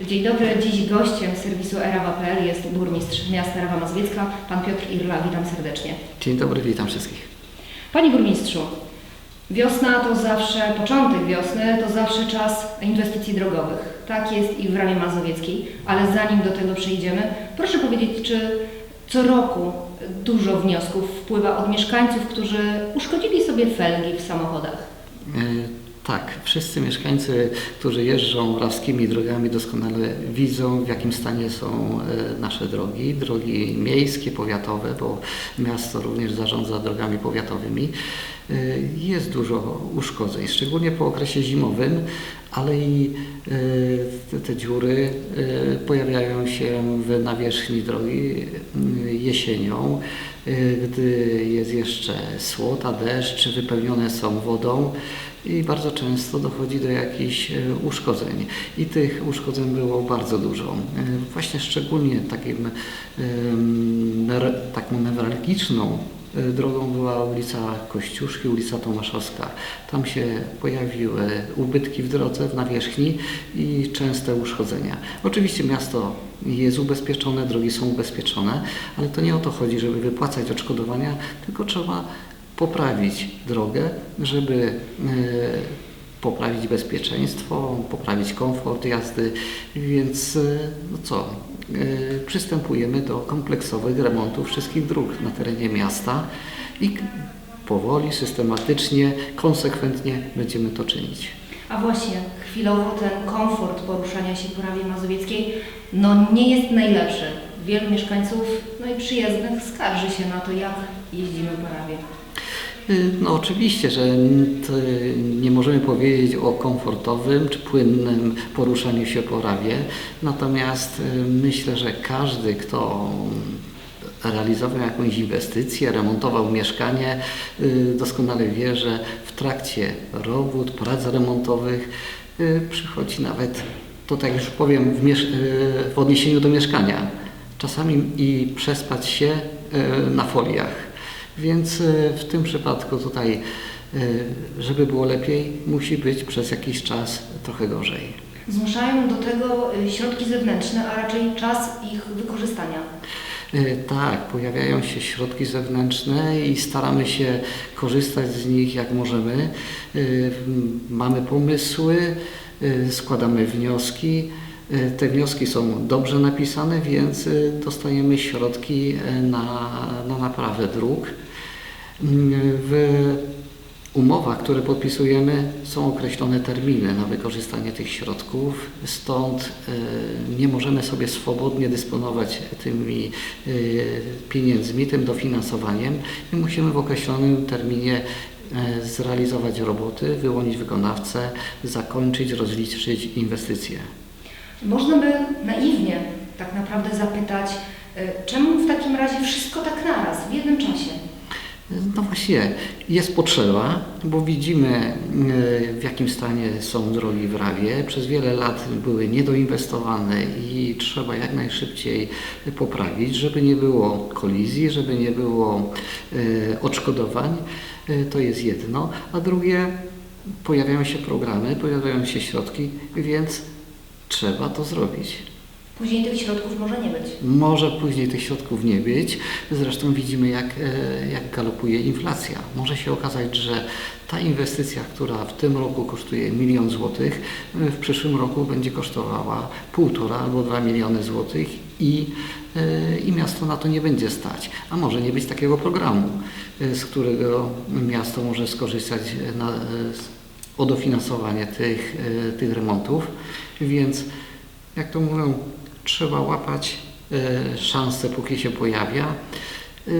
Dzień dobry, dziś gościem serwisu erawa.pl jest burmistrz miasta Rawa Mazowiecka, pan Piotr Irla. Witam serdecznie. Dzień dobry, witam wszystkich. Panie burmistrzu, wiosna to zawsze, początek wiosny to zawsze czas inwestycji drogowych. Tak jest i w Ramie Mazowieckiej, ale zanim do tego przejdziemy, proszę powiedzieć, czy co roku dużo wniosków wpływa od mieszkańców, którzy uszkodzili sobie felgi w samochodach? E, Tak, wszyscy mieszkańcy, którzy jeżdżą rawskimi drogami doskonale widzą w jakim stanie są e, nasze drogi, drogi miejskie, powiatowe, bo miasto również zarządza drogami powiatowymi. E, Jest dużo uszkodzeń, szczególnie po okresie zimowym, ale i e, te, dziury pojawiają się w nawierzchni drogi m, jesienią, gdy jest jeszcze słota, deszcz, wypełnione są wodą i bardzo często dochodzi do jakichś e, uszkodzeń. I tych uszkodzeń było bardzo dużo. E, Właśnie szczególnie takim, nere- taką newralgiczną e, drogą była ulica Kościuszki, ulica Tomaszowska. Tam się pojawiły ubytki w drodze, w nawierzchni i częste uszkodzenia. Oczywiście miasto jest ubezpieczone, drogi są ubezpieczone, ale to nie o to chodzi, żeby wypłacać odszkodowania, tylko trzeba poprawić drogę, żeby e, poprawić bezpieczeństwo, poprawić komfort jazdy, więc e, no co, e, przystępujemy do kompleksowych remontów wszystkich dróg na terenie miasta i powoli, systematycznie, konsekwentnie będziemy to czynić. A właśnie, chwilowo ten komfort poruszania się po Rawie Mazowieckiej no nie jest najlepszy. Wielu mieszkańców, no i przyjezdnych skarży się na to, jak jeździmy po Rawie. Y, No oczywiście, że nie możemy powiedzieć o komfortowym czy płynnym poruszaniu się po Rawie, natomiast y, myślę, że każdy, kto realizował jakąś inwestycję, remontował mieszkanie, y, doskonale wie, że w trakcie robót, prac remontowych przychodzi nawet, to tak już powiem, w, w odniesieniu do mieszkania, czasami i przespać się na foliach. Więc y, w tym przypadku tutaj, y, żeby było lepiej, musi być przez jakiś czas trochę gorzej. Zmuszają do tego y, środki zewnętrzne, a raczej czas ich wykorzystania. Tak, pojawiają się środki zewnętrzne i staramy się korzystać z nich jak możemy. Mamy pomysły, składamy wnioski. Te wnioski są dobrze napisane, więc dostajemy środki na, na naprawę dróg. Mm, W umowach, które podpisujemy, są określone terminy na wykorzystanie tych środków, stąd e, nie możemy sobie swobodnie dysponować tymi e, pieniędzmi, tym dofinansowaniem i musimy w określonym terminie e, zrealizować roboty, wyłonić wykonawcę, zakończyć, rozliczyć inwestycje. Można by naiwnie tak naprawdę zapytać, czemu w takim razie wszystko tak naraz, w jednym czasie? No właśnie, jest potrzeba, bo widzimy e, w jakim stanie są drogi w Rawie. Przez wiele lat były niedoinwestowane i trzeba jak najszybciej poprawić, żeby nie było kolizji, żeby nie było e, odszkodowań. E, To jest jedno. A drugie, pojawiają się programy, pojawiają się środki, więc trzeba to zrobić. Później tych środków może nie być. Może później tych środków nie być. Zresztą widzimy, jak, e, jak galopuje inflacja. Może się okazać, że ta inwestycja, która w tym roku kosztuje milion złotych, e, w przyszłym roku będzie kosztowała półtora albo dwa miliony złotych i, e, i miasto na to nie będzie stać. A może nie być takiego programu, z którego miasto może skorzystać na, o dofinansowanie tych, tych remontów. Więc jak to mówią, trzeba łapać e, szansę, póki się pojawia. E,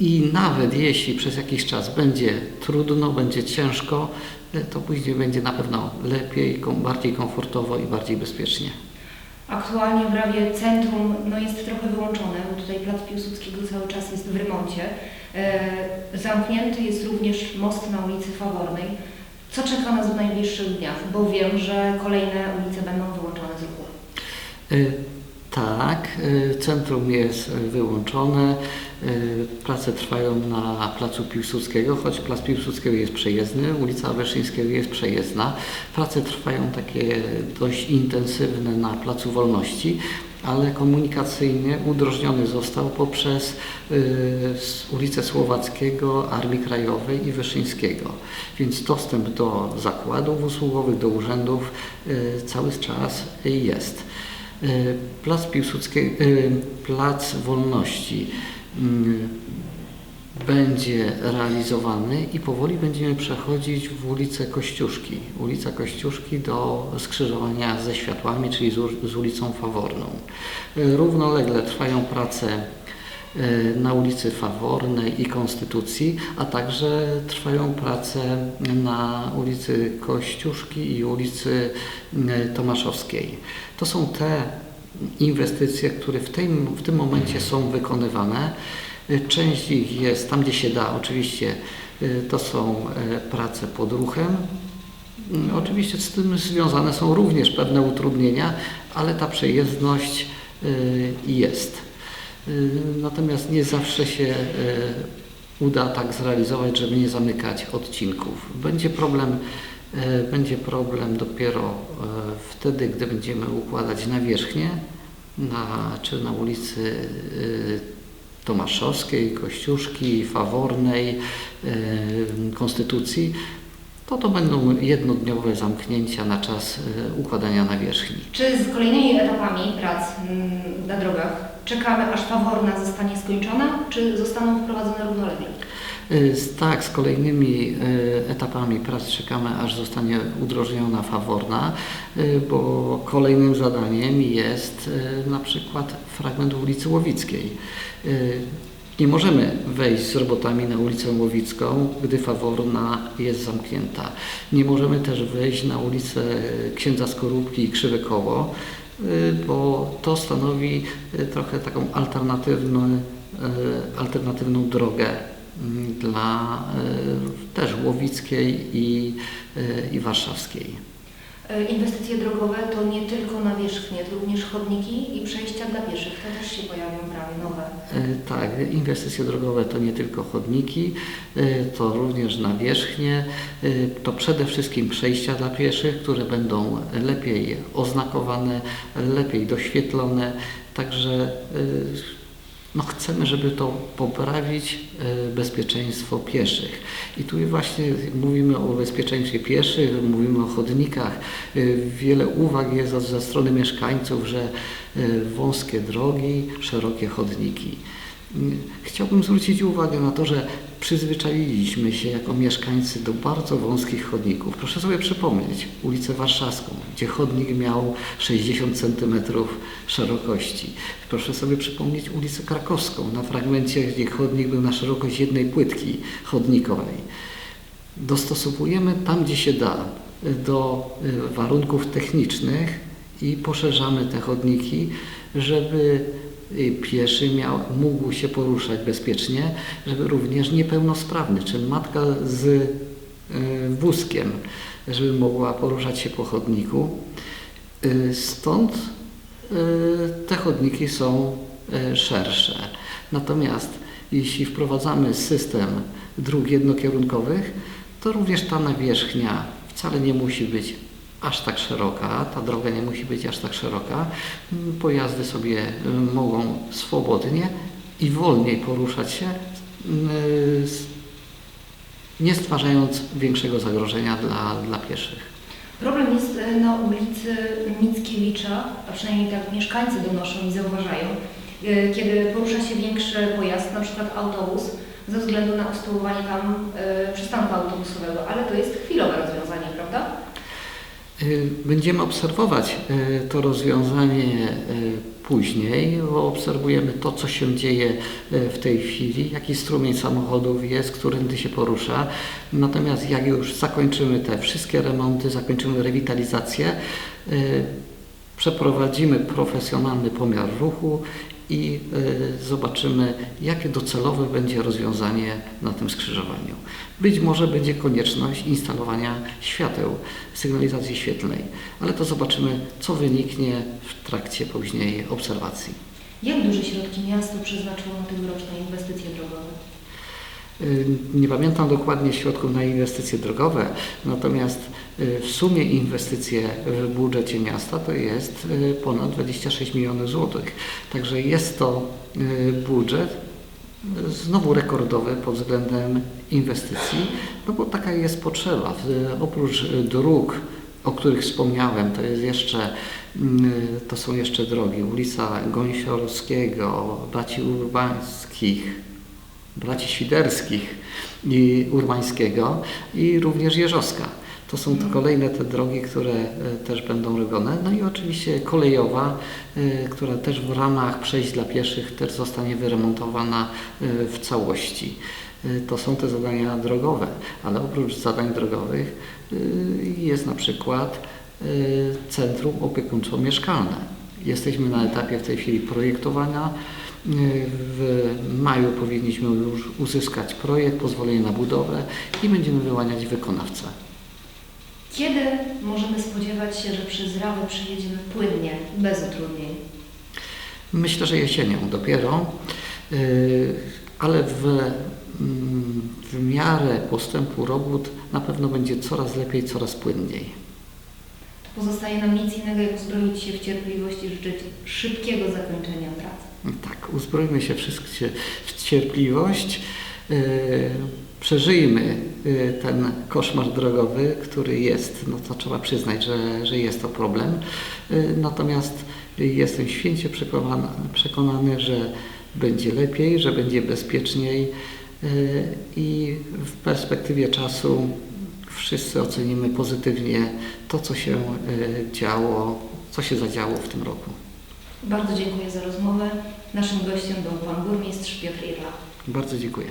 I nawet jeśli przez jakiś czas będzie trudno, będzie ciężko, e, to później będzie na pewno lepiej, bardziej komfortowo i bardziej bezpiecznie. Aktualnie w Rawie centrum no, jest trochę wyłączone, bo tutaj Plac Piłsudskiego cały czas jest w remoncie. Zamknięty jest również most na ulicy Fawornej. Co czeka nas w najbliższych dniach? Bo wiem, że kolejne ulice będą wyłączone Tak, y, centrum jest y, wyłączone. y, Prace trwają na placu Piłsudskiego, choć plac Piłsudskiego jest przejezdny, ulica Wyszyńskiego jest przejezdna. Prace trwają takie dość intensywne na placu Wolności, ale komunikacyjnie udrożniony został poprzez y, ulicę Słowackiego, Armii Krajowej i Wyszyńskiego. Więc dostęp do zakładów usługowych, do urzędów y, cały czas jest. Y, Plac Piłsudskiego, y, Plac Wolności mm, będzie realizowany i powoli będziemy przechodzić w ulicę Kościuszki. Ulica Kościuszki do skrzyżowania ze światłami, czyli z, ulicą Faworną. Y, Równolegle trwają prace y, na ulicy Fawornej i Konstytucji, a także trwają prace na ulicy Kościuszki i ulicy y, Tomaszowskiej. To są te inwestycje, które w tym, w tym momencie są wykonywane. Y, Część ich jest tam, gdzie się da, oczywiście y, to są prace pod ruchem. Mm, Oczywiście z tym związane są również pewne utrudnienia, ale ta przejezdność y, jest. Y, Natomiast nie zawsze się y, uda tak zrealizować, żeby nie zamykać odcinków. Będzie problem, y, będzie problem dopiero wtedy, gdy będziemy układać nawierzchnię, na, czy na ulicy Tomaszowskiej, Kościuszki, Fawornej, Konstytucji, to to będą jednodniowe zamknięcia na czas układania nawierzchni. Czy z kolejnymi etapami prac mm, na drogach czekamy, aż Faworna zostanie skończona, czy zostaną wprowadzone równolegle? Y, Tak, z kolejnymi y, etapami prac czekamy, aż zostanie udrożniona faworna, y, bo kolejnym zadaniem jest na przykład fragment ulicy Łowickiej. Nie możemy wejść z robotami na ulicę Łowicką, gdy faworna jest zamknięta. Nie możemy też wejść na ulicę Księdza Skorupki i Krzywe Koło, bo to stanowi y, trochę taką alternatywną, y, alternatywną drogę mm, dla y, też Łowickiej i, y, i Warszawskiej. E, Inwestycje drogowe to nie tylko nawierzchnie, to również chodniki i przejścia dla pieszych. To też się pojawią prawie nowe. Y, Tak, inwestycje drogowe to nie tylko chodniki, y, to również nawierzchnie, to przede wszystkim przejścia dla pieszych, które będą lepiej oznakowane, lepiej doświetlone, także no chcemy, żeby to poprawić e, bezpieczeństwo pieszych. I tu właśnie mówimy o bezpieczeństwie pieszych, mówimy o chodnikach. E, Wiele uwag jest ze strony mieszkańców, że e, wąskie drogi, szerokie chodniki. Chciałbym zwrócić uwagę na to, że przyzwyczailiśmy się jako mieszkańcy do bardzo wąskich chodników. Proszę sobie przypomnieć ulicę Warszawską, gdzie chodnik miał 60 cm szerokości. Proszę sobie przypomnieć ulicę Krakowską, na fragmencie, gdzie chodnik był na szerokość jednej płytki chodnikowej. Dostosowujemy tam, gdzie się da, do y, warunków technicznych i poszerzamy te chodniki, żeby pieszy miał, mógł się poruszać bezpiecznie, żeby również niepełnosprawny, czy matka z y, wózkiem, żeby mogła poruszać się po chodniku. Y, Stąd y, te chodniki są y, szersze. Natomiast jeśli wprowadzamy system dróg jednokierunkowych, to również ta nawierzchnia wcale nie musi być aż tak szeroka, ta droga nie musi być aż tak szeroka. Mm, Pojazdy sobie y, mogą swobodnie i wolniej poruszać się, s- nie stwarzając większego zagrożenia dla, dla pieszych. Problem jest e, na ulicy Mickiewicza, a przynajmniej tak mieszkańcy donoszą i zauważają, e, kiedy porusza się większy pojazd, na przykład autobus, ze względu na usytuowanie tam e, przystanku autobusowego, ale to jest chwilowe rozwiązanie, prawda? Y, Będziemy obserwować y, to rozwiązanie y, później, bo obserwujemy to, co się dzieje w tej chwili, jaki strumień samochodów jest, którędy się porusza. Natomiast jak już zakończymy te wszystkie remonty, zakończymy rewitalizację, przeprowadzimy profesjonalny pomiar ruchu i e, zobaczymy, jakie docelowe będzie rozwiązanie na tym skrzyżowaniu. Być może będzie konieczność instalowania świateł, sygnalizacji świetlnej, ale to zobaczymy, co wyniknie w trakcie później obserwacji. Jak duże środki miasto przeznaczyło na tegoroczne inwestycje drogowe? Y, Nie pamiętam dokładnie środków na inwestycje drogowe, natomiast y, w sumie inwestycje w budżecie miasta to jest y, ponad 26 milionów złotych. Także jest to budżet znowu rekordowy pod względem inwestycji, no bo taka jest potrzeba. Oprócz dróg, o których wspomniałem, to jest jeszcze, to są jeszcze drogi, ulica Gąsiorskiego, Braci Urbańskich, braci Świderskich i Urbańskiego i również Jeżowska. To są to kolejne te drogi, które e, też będą robione. No i oczywiście kolejowa, e, która też w ramach przejść dla pieszych też zostanie wyremontowana e, w całości. To są te zadania drogowe, ale oprócz zadań drogowych jest na przykład Centrum Opiekuńczo-Mieszkalne. Jesteśmy na etapie w tej chwili projektowania. W maju powinniśmy już uzyskać projekt, pozwolenie na budowę i będziemy wyłaniać wykonawcę. Kiedy możemy spodziewać się, że przez Rawę przejedziemy płynnie, bez utrudnień? Myślę, że jesienią dopiero, yy, ale w, mm, w miarę postępu robót na pewno będzie coraz lepiej, coraz płynniej. Pozostaje nam nic innego, jak uzbroić się w cierpliwość i życzyć szybkiego zakończenia prac. Tak, uzbrojmy się wszyscy w cierpliwość, yy, przeżyjmy yy, ten koszmar drogowy, który jest, no to trzeba przyznać, że, że jest to problem. Yy, natomiast jestem święcie przekonany, przekonany, że będzie lepiej, że będzie bezpieczniej i w perspektywie czasu wszyscy ocenimy pozytywnie to, co się yy, działo, co się zadziało w tym roku. Bardzo dziękuję za rozmowę. Naszym gościem był pan burmistrz Piotr Irla. Bardzo dziękuję.